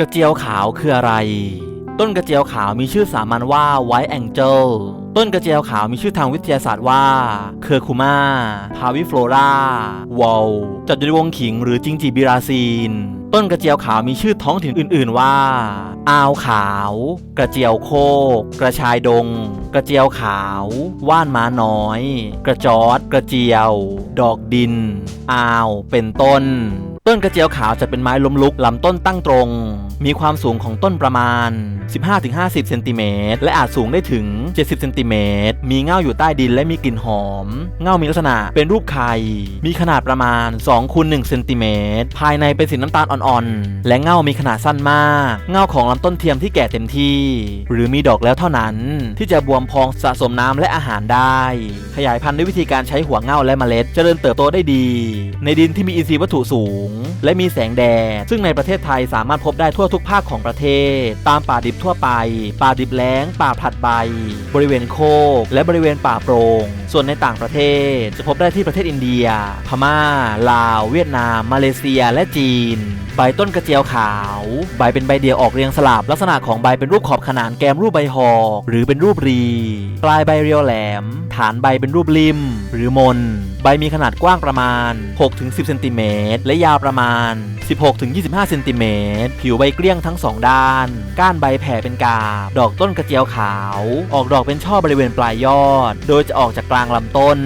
กระเจียวขาวคืออะไร ต้นกระเจียวขาวมีชื่อสามัญว่าไวท์แองเจิลต้นกระเจียวขาวมีชื่อทางวิทยาศาสตร์ว่าเคอร์คูมาพาวิฟลอราวอลจัดอยู่ในวงขิงหรือจิงจีบิราซีน ต้นกระเจียวขาวมีชื่อท้องถิ่นอื่น ๆ ว่าอาวขาว กระเจียวโคก กระชายดง กระเจียวขาว ว่านม้าน้อย กระจอด กระเจียว ดอกดินอาว เป็นต้น ต้นกระเจียวขาวจะเป็นไม้ล้มลุกลำต้นตั้งตรง มีความสูงของต้นประมาณ 15-50 เซนติเมตรและอาจสูงได้ถึง 70 เซนติเมตร มีเง่าอยู่ใต้ดินและมีกลิ่นหอม เง่ามีลักษณะเป็นรูปไข่ มีขนาดประมาณ2คูณ1เซนติเมตร ภายในเป็นสีน้ำตาลอ่อนๆ และเง่ามีขนาดสั้นมาก เง่าของลำต้นเทียมที่แก่เต็มที่ หรือมีดอกแล้วเท่านั้น ที่จะบวมพองสะสมน้ำและอาหารได้ ขยายพันธุ์ด้วยวิธีการใช้หัวเง่าและเมล็ดเจริญเติบโตได้ดี ในดินที่มีอินทรีย์วัตถุสูงและมีแสงแดด ซึ่งในประเทศไทยสามารถพบได้ทั่วทุกภาคของประเทศ ตามป่าดิบทั่วไป ป่าดิบแล้ง ป่าผลัดใบ บริเวณโคก และบริเวณป่าโปรง่ง ส่วนในต่างประเทศจะพบได้ที่ประเทศอินเดีย พม่า ลาว เวียดนาม มาเลเซีย และจีน ใบต้นกระเจียวขาว ใบเป็นใบเดียวออกเรียงสลับ ลักษณะของใบเป็นรูปขอบขนานแกมรูปใบหอก หรือเป็นรูปรี ปลายใบเรียวแหลม ฐานใบเป็นรูปริม หรือมน ใบมีขนาดกว้างประมาณ 6-10เซนติเมตรและยาวประมาณ 16-25 เซนติเมตร ผิวใบเกลี้ยงทั้งสองด้าน ก้านใบแผ่เป็นกาบ ดอกต้นกระเจียวขาว ออกดอกเป็นช่อบริเวณปลายยอด โดยจะออกจากกลางลำต้น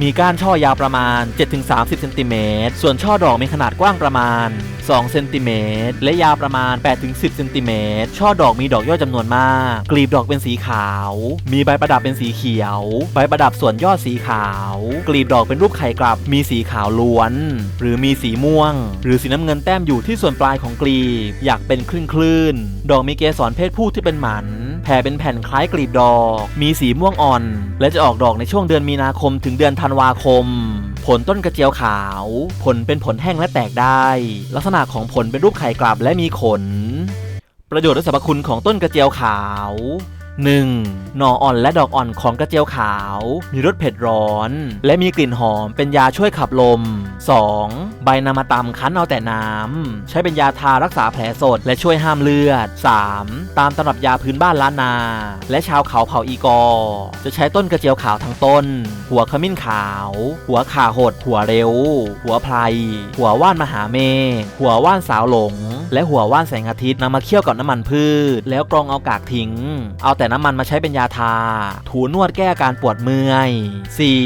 มีก้านช่อยาวประมาณ 7-30 เซนติเมตร ส่วนช่อดอกมีขนาดกว้างประมาณ 2 เซนติเมตรและยาวประมาณ 8-10 เซนติเมตร ช่อดอกมีดอกยอดจำนวนมาก กลีบดอกเป็นสีขาว มีใบประดับเป็นสีเขียว ใบประดับส่วนยอดสีขาว กลีบดอกเป็นรูปไข่กลับ มีสีขาวล้วน หรือมีสีม่วง หรือสีน้ำเงินแต้มอยู่ที่ส่วนปลายของกลีบ อยากเป็นคลื่นคลื่นๆดอกมีเกสรเพศผู้ที่เป็นหมัน แผ่เป็นแผ่นคล้ายกลีบดอก มีสีม่วงอ่อน และจะออกดอกในช่วงเดือนมีนาคมถึงเดือนธันวาคม ผลต้นกระเจียวขาว ผลเป็นผลแห้งและแตกได้ ลักษณะของผลเป็นรูปไข่กลับและมีขน ประโยชน์และสรรพคุณของต้นกระเจียวขาว 1. หน่ออ่อนและดอกอ่อนของกระเจียวขาว มีรสเผ็ดร้อน และมีกลิ่นหอมเป็นยาช่วยขับลม 2. ใบนามาตำคั้นเอาแต่น้ำ ใช้เป็นยาทารักษาแผลสดและช่วยห้ามเลือด 3. ตามตำรับยาพื้นบ้านล้านนา และชาวเขาเผ่าอีกอ จะใช้ต้นกระเจียวขาวทั้งต้น หัวขมิ้นขาว หัวขาหด หัวเร็ว หัวไพรหัวว่านมหาเมฆหัวว่านสาวหลง และหัวว่านแสงอาทิตย์นำมาเคี่ยวกับน้ำมันพืช แล้วกรองเอากากทิ้ง เอาแต่แต่น้ำมันมาใช้เป็นยาทา ถูนวดแก้อาการปวดเมื่อย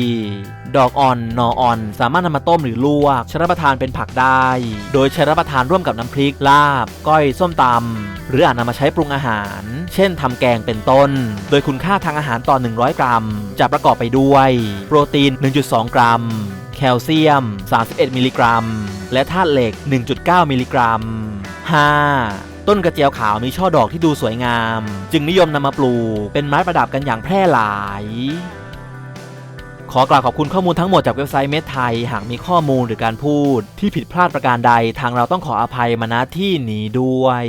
4. ดอกอ่อนนออ่อน สามารถนำมาต้มหรือลวกใช้รับประทานเป็นผักได้ โดยใช้รับประทานร่วมกับน้ำพริกลาบ ก้อยส้มตำหรืออาจนำมาใช้ปรุงอาหาร เช่นทำแกงเป็นต้น โดยคุณค่าทางอาหารต่อ 100 กรัม จะประกอบไปด้วย โปรตีน 1.2 กรัม แคลเซียม 31 มิลลิกรัม และธาตุเหล็ก 1.9 มิลลิกรัม 5. ต้นกระเจียวขาวมีช่อดอกที่ดูสวยงาม จึงนิยมนำมาปลูกเป็นไม้ประดับกันอย่างแพร่หลาย ขอกล่าวขอบคุณข้อมูลทั้งหมดจากเว็บไซต์เมทไทย หากมีข้อมูลหรือการพูดที่ผิดพลาดประการใดทางเราต้องขออภัยมาณที่นี้ด้วย